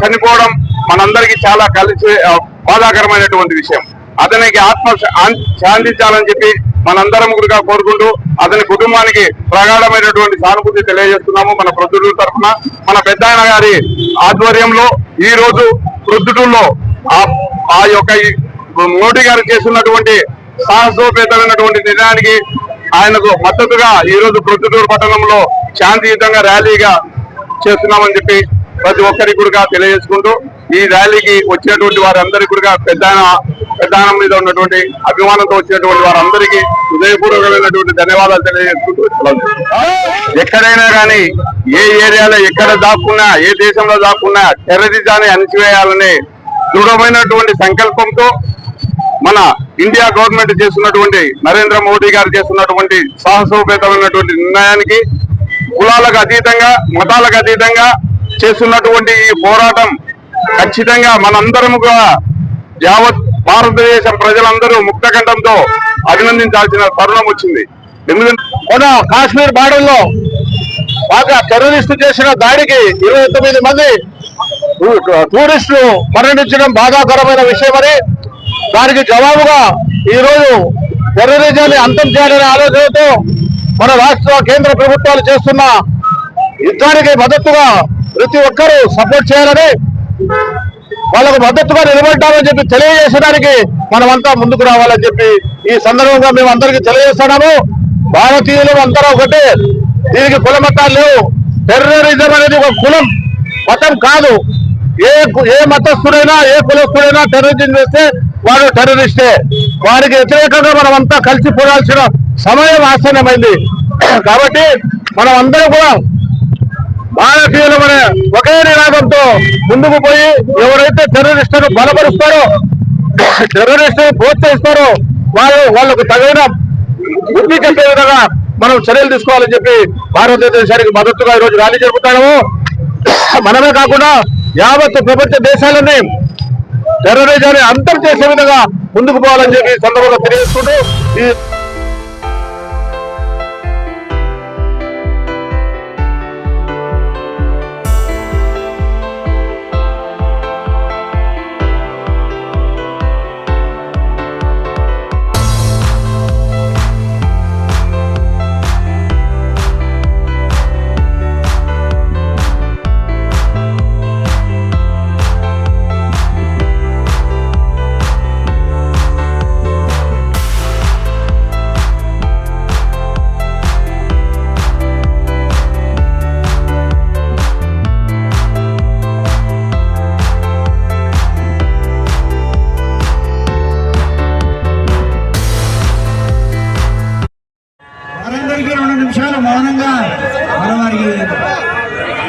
చనిపోవడం మనందరికీ చాలా కలిసి బాధాకరమైనటువంటి విషయం. అతనికి ఆత్మ శాంతించాలని చెప్పి మనందరం కూడా కోరుకుంటూ అతని కుటుంబానికి ప్రగాఢమైనటువంటి సానుభూతి తెలియజేస్తున్నాము మన ప్రొద్దుటూరు తరఫున. మన పెద్ద గారి ఆధ్వర్యంలో ఈ రోజు ప్రొద్దుటూరులో ఆ యొక్క మోడీ గారు చేస్తున్నటువంటి సాహసోపేతమైనటువంటి నిర్ణయానికి ఆయనకు మద్దతుగా ఈ రోజు ప్రొద్దుటూరు పట్టణంలో శాంతియుతంగా ర్యాలీగా చేస్తున్నామని చెప్పి ప్రతి ఒక్కరికి కూడా తెలియజేసుకుంటూ ఈ ర్యాలీకి వచ్చినటువంటి వారందరికీ కూడా పెద్ద పెద్దానం మీద ఉన్నటువంటి అభిమానంతో వచ్చినటువంటి వారందరికీ హృదయపూర్వకమైనటువంటి ధన్యవాదాలు తెలియజేసుకుంటూ ఎక్కడైనా కానీ ఏ ఏరియాలో ఎక్కడ దాక్కున్నా ఏ దేశంలో దాక్కున్నా టెర్రరిజాన్ని అణిచివేయాలనే దృఢమైనటువంటి సంకల్పంతో మన ఇండియా గవర్నమెంట్ చేస్తున్నటువంటి నరేంద్ర మోడీ గారు చేస్తున్నటువంటి సాహసోపేతమైనటువంటి నిర్ణయానికి కులాలకు అతీతంగా మతాలకు అతీతంగా చేస్తున్నటువంటి ఈ పోరాటం ఖచ్చితంగా మనందరము కూడా యావత్ భారతదేశం ప్రజలందరూ ముక్తకంఠంతో అభినందించాల్సిన తరుణం వచ్చింది. ఎందుకంటే మన కాశ్మీర్ బార్డర్లో బాగా టెర్రరిస్టు చేసిన దాడికి ఇరవై తొమ్మిది మంది టూరిస్టులు మరణించడం బాధాకరమైన విషయమని దానికి జవాబుగా ఈ రోజు టెర్రరిజాన్ని అంతం చేయాలనే ఆలోచనతో మన రాష్ట్ర కేంద్ర ప్రభుత్వాలు చేస్తున్న యుద్ధానికి మద్దతుగా ప్రతి ఒక్కరూ సపోర్ట్ చేయాలని వాళ్ళకు మద్దతుగా నిలబడ్డామని చెప్పి తెలియజేసడానికి మనమంతా ముందుకు రావాలని చెప్పి ఈ సందర్భంగా మేము అందరికీ తెలియజేస్తున్నాము. భారతీయులు అందరూ ఒకటే. దీనికి కుల లేవు. టెర్రరిజం అనేది ఒక కులం మతం కాదు. ఏ ఏ మతస్థుడైనా ఏ కులస్థుడైనా టెర్రరిజం చేస్తే వాడు టెర్రరిస్టే. వారికి వ్యతిరేకంగా మనం అంతా కలిసి పోరాల్సిన సమయం ఆసన్నమైంది. కాబట్టి మనం అందరం కూడా భారతీయులు మన ఒకే నిరాగంతో ముందుకు పోయి ఎవరైతే టెర్రరిస్టులను బలపరుస్తారో టెర్రరిస్టులను ప్రోత్సహిస్తారో వాళ్ళు వాళ్ళకు తగిన బుద్ధి చెప్పే విధంగా మనం చర్యలు తీసుకోవాలని చెప్పి భారతదేశానికి మద్దతుగా ఈ రోజు ర్యాలీ జరుపుతాము. మనమే కాకుండా యావత్ ప్రపంచ దేశాలని టెర్రరిజాన్ని అంతం చేసే విధంగా ముందుకు పోవాలని చెప్పి సందర్భంగా తెలియజేసుకుంటూ ఈ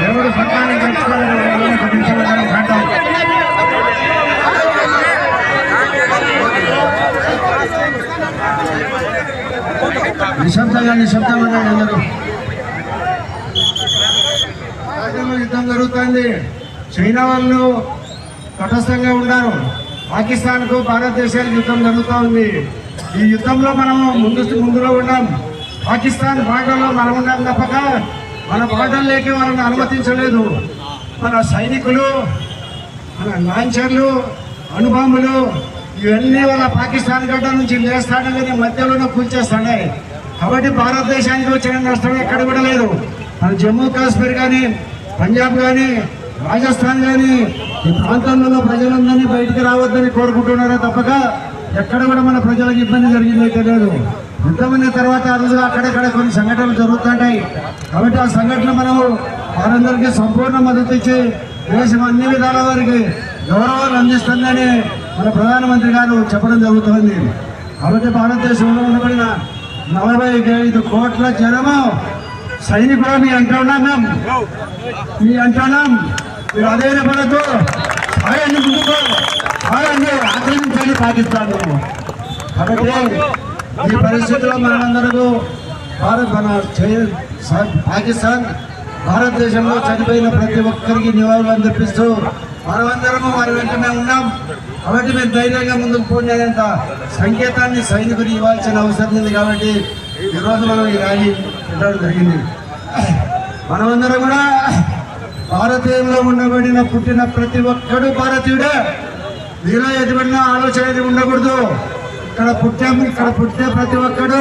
దేవుడు సత్యాన్ని తెలుసుకోవాలని కంటాం నిశ్శబ్దంగా నిశ్శబ్దంగా అందరూ రాజ్యంలో యుద్ధం జరుగుతుంది. చైనా వాళ్ళు తటస్థంగా ఉన్నారు. పాకిస్తాన్కు భారతదేశానికి యుద్ధం జరుగుతూ ఉంది. ఈ యుద్ధంలో మనం ముందు ముందులో ఉన్నాం. పాకిస్తాన్ భాగంలో మనం ఉన్నాం తప్పక. మన బార్డర్లోకి వాళ్ళని అనుమతించలేదు. మన సైనికులు మన లాంచర్లు అణుబాంబులు ఇవన్నీ వాళ్ళ పాకిస్తాన్ గడ్డ నుంచి లేస్తాడని మధ్యలోనే కూల్చేస్తాడే కాబట్టి భారతదేశానికి వచ్చిన నష్టం ఎక్కడ కూడా లేదు. మన జమ్మూ కాశ్మీర్ కానీ పంజాబ్ కానీ రాజస్థాన్ కానీ ఈ ప్రాంతంలో ప్రజలందరినీ బయటికి రావద్దని కోరుకుంటున్నారే తప్పక. ఎక్కడ కూడా మన ప్రజలకు ఇబ్బంది జరిగిందైతే లేదు. యుద్ధమైన తర్వాత అరుదుగా అక్కడక్కడ కొన్ని సంఘటనలు జరుగుతుంటాయి. కాబట్టి ఆ సంఘటన మనము వారందరికీ సంపూర్ణ మద్దతు ఇచ్చి దేశం అన్ని విధాల వారికి గౌరవాలు అందిస్తుందని మన ప్రధానమంత్రి గారు చెప్పడం జరుగుతుంది. కాబట్టి భారతదేశంలో ఉండబడిన నలభై ఐదు కోట్ల జనము సైనికులు మీ అంటున్నాం మీ అంటున్నాం మీరు అదే పడద్దు ఆయన్ని ముందుకు ఆయన్ని ఆక్రమించండి పాకిస్తాన్ కాబట్టి ఈ పరిస్థితిలో మనందరూ భారత్ మన పాకిస్తాన్ భారతదేశంలో చనిపోయిన ప్రతి ఒక్కరికి నివాళులు అందిపిస్తూ మనమందరము వారి వెంటనే ఉన్నాం. కాబట్టి మేము ధైర్యంగా ముందుకు పోయినంత సంకేతాన్ని సైనికులు ఇవ్వాల్సిన అవసరం ఉంది కాబట్టి ఈరోజు మనం ఈ ర్యాలీ పెట్టడం జరిగింది. మనమందరం కూడా భారతీయంలో ఉండబడిన పుట్టిన ప్రతి ఒక్కడు భారతీయుడే. మీలో ఎటువంటి ఆలోచన ఉండకూడదు. ఇక్కడ పుట్టాము ఇక్కడ పుట్టే ప్రతి ఒక్కడు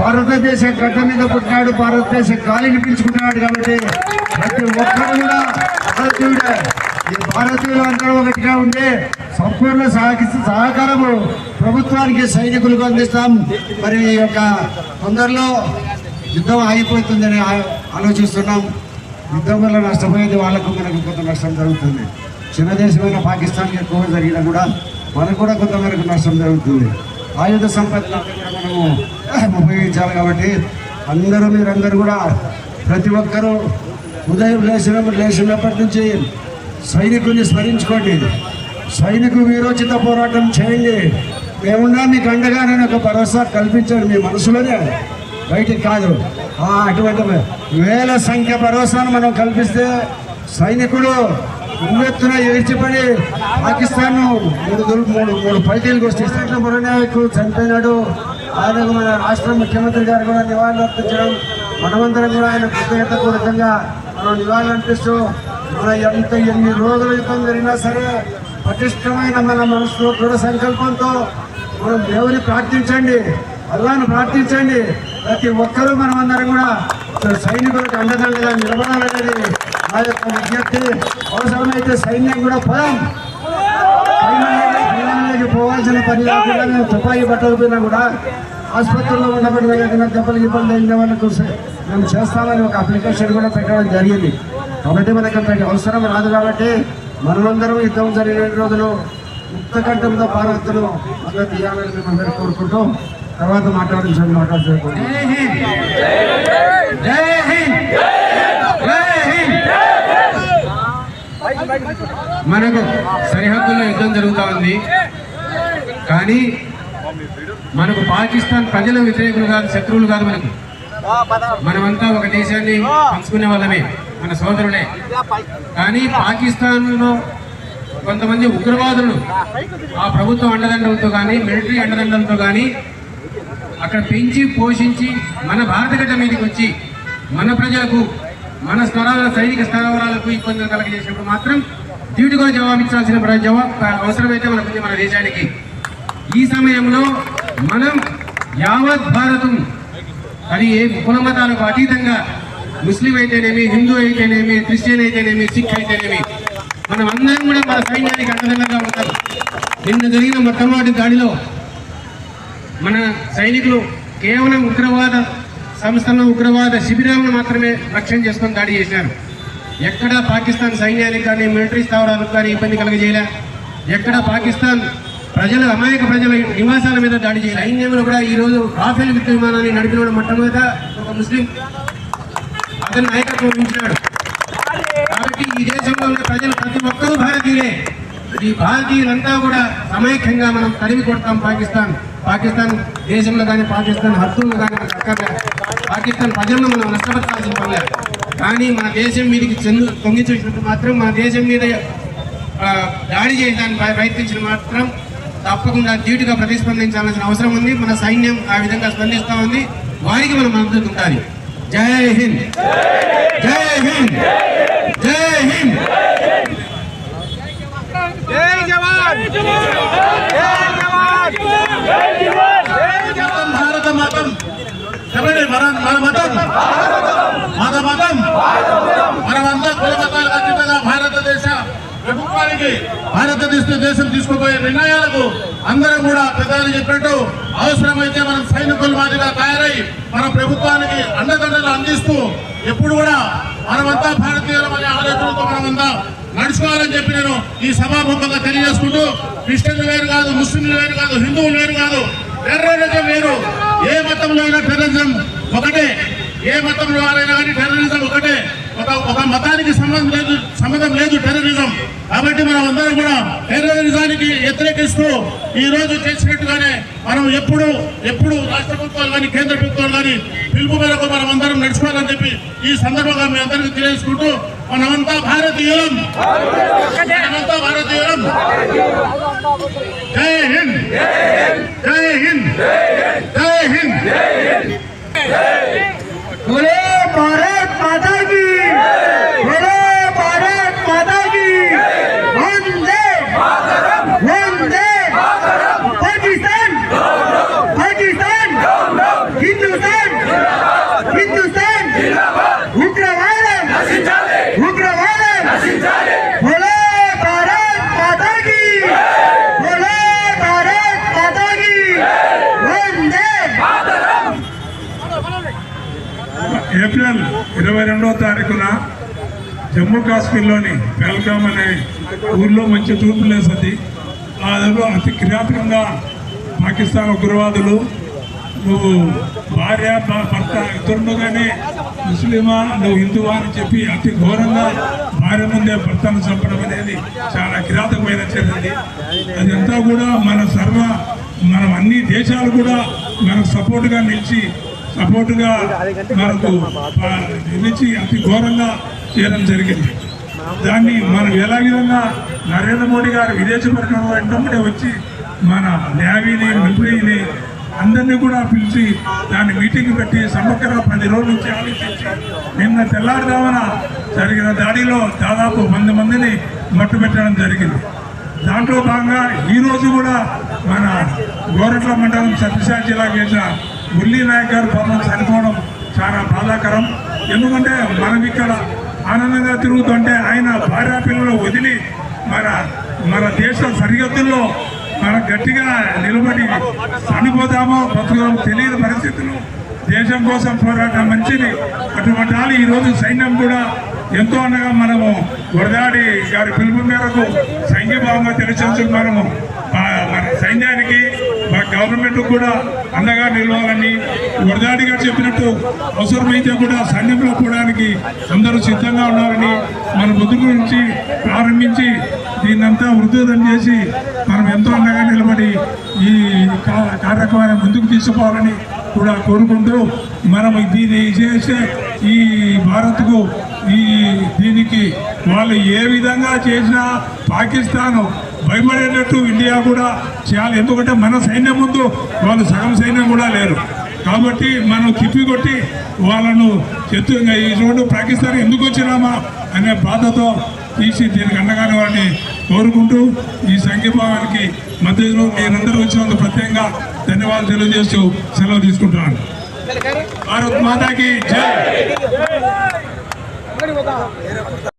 భారతదేశ గడ్డ మీద పుట్టినాడు భారతదేశం గాలిని పీల్చుకున్నాడు కాబట్టి ప్రతి ఒక్కడు కూడా భారతీయుడే. ఈ భారతీయులు అందరూ ఒకటిగా ఉండే సంపూర్ణ సహకి సహకారము ప్రభుత్వానికి సైనికులకు అందిస్తాం. మరి ఈ యొక్క తొందరలో యుద్ధం ఆగిపోతుందని ఆలోచిస్తున్నాం. యుద్ధం వల్ల నష్టపోయేది వాళ్ళకు మనకు కొంత నష్టం జరుగుతుంది. చిన్న దేశమైన పాకిస్తాన్కి ఎక్కువ జరిగినా కూడా మనకు కూడా కొంతవరకు నష్టం జరుగుతుంది. ఆయుధ సంపత్తి మనము ఉపయోగించాలి కాబట్టి అందరూ మీరందరూ కూడా ప్రతి ఒక్కరూ ఉదయం లేచినప్పుడు లేచినప్పటి నుంచి సైనికుల్ని స్మరించుకోండి. సైనికు వీరోచిత పోరాటం చేయండి. మేమున్నా మీకు అండగానే ఒక భరోసా కల్పించండి మీ మనసులోనే. బయటికి కాదు. అటువంటి వేల సంఖ్య భరోసాను మనం కల్పిస్తే సైనికులు ఉవ్వెత్తున ఏడ్చిపడి పాకిస్తాన్ మూడు మూడు మూడు పైటీలకు వస్తే ఇస్లాంలో మురనాయకు చనిపోయినాడు. ఆయనకు మన రాష్ట్ర ముఖ్యమంత్రి గారు కూడా నివాళులు అర్పించడం మనమందరం కూడా ఆయన కృతజ్ఞత పూర్వకంగా మనం నివాళులు అర్పిస్తూ మన ఎంత ఎన్ని రోజుల యుద్ధం జరిగినా సరే పటిష్టమైన మన మనసులో దృఢ సంకల్పంతో మనం దేవుని ప్రార్థించండి అల్లాను ప్రార్థించండి. ప్రతి ఒక్కరూ మనం అందరం కూడా సైనికులకు అండదండగా నిలబడాలనేది నా యొక్క విజ్ఞప్తి అవసరమైతే సైన్యం కూడా పదం. సైన్యానికి పోవాల్సిన పని లేకుండా మేము తుపాకీ పట్టకపోయినా కూడా ఆసుపత్రిలో ఉండబడిన ఏదైనా దెబ్బలు ఇబ్బంది అయిన వాళ్ళకు మేము చేస్తామని ఒక అప్లికేషన్ కూడా పెట్టడం జరిగింది. కాబట్టి మనకి అవసరం రాదు కాబట్టి మనమందరం యుద్ధం జరిగిన రోజులు ముక్త కంఠంతో భారత్తులు అందరూ తీయాలని మేము కోరుకుంటూ తర్వాత మాట్లాడించండి మాట్లాడుతున్నాం జై హింద్ జై హింద్ జై హింద్ మనకు సరిహద్దుల్లో యుద్ధం జరుగుతూ ఉంది. కానీ మనకు పాకిస్తాన్ ప్రజల వ్యతిరేకులు కాదు శత్రువులు కాదు మనకు. మనమంతా ఒక దేశాన్ని పంచుకునే వాళ్ళమే మన సోదరులే. కానీ పాకిస్తాన్లో కొంతమంది ఉగ్రవాదులు ఆ ప్రభుత్వం అండదండలతో కానీ మిలిటరీ అండదండలతో కానీ అక్కడ పెంచి పోషించి మన భారత గడ్డ మీదకి వచ్చి మన ప్రజలకు మన స్థలాల సైనిక స్థావరాలకు ఇబ్బందులు కలగజేసినప్పుడు మాత్రం డ్యూటీగా జవాబించాల్సిన ప్ర- జవాబు అవసరమైతే మనకుంది మన దేశానికి. ఈ సమయంలో మనం యావత్ భారతం అది ఏ కులమతాలకు అతీతంగా ముస్లిం అయితేనేమి హిందూ అయితేనేమి క్రిస్టియన్ అయితేనేమి సిక్ అయితేనేమి మనం అందరం కూడా మన సైన్యానికి అండదండగా ఉంటాం. నిన్న జరిగిన మొట్టమొదటి దాడిలో మన సైనికులు కేవలం ఉగ్రవాద సంస్థలను ఉగ్రవాద శిబిరాలను మాత్రమే రక్షణ చేసుకొని దాడి చేశారు. ఎక్కడ పాకిస్తాన్ సైన్యానికి కానీ మిలిటరీ స్థావరాలకు కానీ ఇబ్బంది కలగజేయలే. ఎక్కడ పాకిస్తాన్ ప్రజల అమాయక ప్రజల నివాసాల మీద దాడి చేయాలి. సైన్యంలో కూడా ఈ రోజు రాఫెల్ యుద్ధ విమానాన్ని నడిపిన మొట్టమొదట ఒక ముస్లిం. అతని నాయకత్వం వహించినాడు. కాబట్టి ఈ దేశంలో ఉన్న ప్రజలు ప్రతి ఒక్కరూ భారతీయులే. ఈ భారతీయులంతా కూడా సమైక్యంగా మనం తరిమి కొడతాం పాకిస్తాన్. పాకిస్తాన్ దేశంలో కానీ పాకిస్తాన్ హద్దుల్లో కానీ మనకు అక్కర్లేదు పాకిస్తాన్ ప్రజలను మనం నష్టపరచాల్సిన పని లేదు కానీ మన దేశం మీదకి చెందు తొంగి చూసినట్టు మాత్రం మన దేశం మీద దాడి చేయడానికి ప్రయత్నించిన మాత్రం తప్పకుండా ధీటుగా ప్రతిస్పందించాల్సిన అవసరం ఉంది. మన సైన్యం ఆ విధంగా స్పందిస్తూ ఉంది. వారికి మనం మద్దతు ఉండాలి. జై హింద్! జై హింద్! జై హింద్! భారత మాతం! చెప్పండి మన మన మతం. మన మతం. మనమంతా కులమతాలు ఖచ్చితంగా భారతదేశ ప్రభుత్వానికి భారతదేశ దేశం తీసుకుపోయే నిర్ణయాలకు అందరం కూడా ప్రధాని చెప్పినట్టు అవసరమైతే మనం సైనికుల మాదిరిగా తయారై మన ప్రభుత్వానికి అండదండలు అందిస్తూ ఎప్పుడు కూడా మనమంతా భారతీయులం అనే ఆలోచనతో మనమంతా నడుచుకోవాలని చెప్పి నేను ఈ సభాముఖంగా తెలియజేసుకుంటూ క్రిస్టియన్లు వేరు కాదు ముస్లింలు వేరు కాదు హిందువులు వేరు కాదు టెర్రరిజం వేరు. ఏ మతంలో అయినా టెర్రరిజం ఒకటే ఏ మతంలో వారైనా కానీ టెర్రరిజం ఒకటే. ఒక ఒక మతానికి సంబంధం లేదు సంబంధం లేదు టెర్రరిజం కాబట్టి మనం అందరం కూడా టెర్రరిజానికి వ్యతిరేకిస్తూ ఈ రోజు చేసినట్టుగానే మనం ఎప్పుడు ఎప్పుడు రాష్ట్ర ప్రభుత్వాలు కానీ కేంద్ర ప్రభుత్వాలు కానీ పిలుపు మేరకు మనం అందరం నడుచుకోవాలని చెప్పి ఈ సందర్భంగా మీ అందరికీ తెలియజేసుకుంటూ అనంత భారతీయులం అనంత భారతీయులం జై హింద్ జై హింద్ జై హింద్ భోలే భారత్ మాతాజీ భోలే జమ్మూ కాశ్మీర్లోని పెల్గామ్ అనే ఊర్లో మంచి తూర్పు లేసది ఆ దాంట్లో అతి కిరాతకంగా పాకిస్తాన్ ఉగ్రవాదులు నువ్వు భార్య భర్త భర్త కానీ ముస్లిమా నువ్వు హిందువా అని చెప్పి అతి ఘోరంగా భార్య ముందే భర్తను చంపడం అనేది చాలా కిరాతకమైన చర్యది అదంతా కూడా మన సర్వ మనం అన్ని దేశాలు కూడా మనకు సపోర్ట్గా నిలిచి సపోర్టుగా మనకు నిలిచి అతి ఘోరంగా చేయడం జరిగింది. దాన్ని మనం ఎలా విధంగా నరేంద్ర మోడీ గారు విదేశీ పర్యటన వెంటనే వచ్చి మన నేవీని మిలిటరీని అందరినీ కూడా పిలిచి దాన్ని మీటింగ్ పెట్టి సమగ్ర పది రోజుల నుంచి ఆలోచించి నిన్న తెల్లారుదామన జరిగిన దాడిలో దాదాపు వంద మందిని మట్టు పెట్టడం జరిగింది. దాంట్లో భాగంగా ఈరోజు కూడా మన గోరట్ల మండలం సత్యసాయి జిల్లా చేసిన మురళీ నాయక్ గారు పాపం చనిపోవడం చాలా బాధాకరం. ఎందుకంటే మనం ఇక్కడ ఆనందంగా తిరుగుతుంటే ఆయన భార్య పిల్లలు వదిలి మన మన దేశ సరిహద్దుల్లో మనం గట్టిగా నిలబడి చనిపోతామో బతుకుతామో తెలియని పరిస్థితులు. దేశం కోసం పోరాటం మంచిది. అటువంటి వాళ్ళు ఈరోజు సైన్యం కూడా ఎంతో అనగా మనము వరదాడి గారి పిలుపు మేరకు సంఘీభావంగా తెలిసి మనము. మన సైన్యానికి గవర్నమెంట్ కూడా అండగా నిలవాలని వరదాడి గారు చెప్పినట్టు అవసరమైతే కూడా సైన్యంలో పోవడానికి అందరూ సిద్ధంగా ఉన్నారని మన ముందు నుంచి ప్రారంభించి దీన్నంతా వృద్ధులం చేసి మనం ఎంతో అండగా నిలబడి ఈ కార్యక్రమాన్ని ముందుకు తీసుకోవాలని కూడా కోరుకుంటూ మనం దీన్ని చేసే ఈ భారత్కు ఈ దీనికి వాళ్ళు ఏ విధంగా చేసినా పాకిస్తాను భయపడేటట్టు ఇండియా కూడా చేయాలి. ఎందుకంటే మన సైన్యం ముందు వాళ్ళు సగం సైన్యం కూడా లేరు. కాబట్టి మనం తిప్పికొట్టి వాళ్ళను చెత్తు ఈ రోడ్డు పాకిస్తాన్ ఎందుకు వచ్చినామా అనే బాధతో తీసి దీనికి అండగానే వాడిని కోరుకుంటూ ఈ సంఘీభావానికి మధ్యలో మీరందరూ వచ్చినందుకు ప్రత్యేకంగా ధన్యవాదాలు తెలియజేస్తూ సెలవు తీసుకుంటున్నాను. భారత్ మాతాకి జై!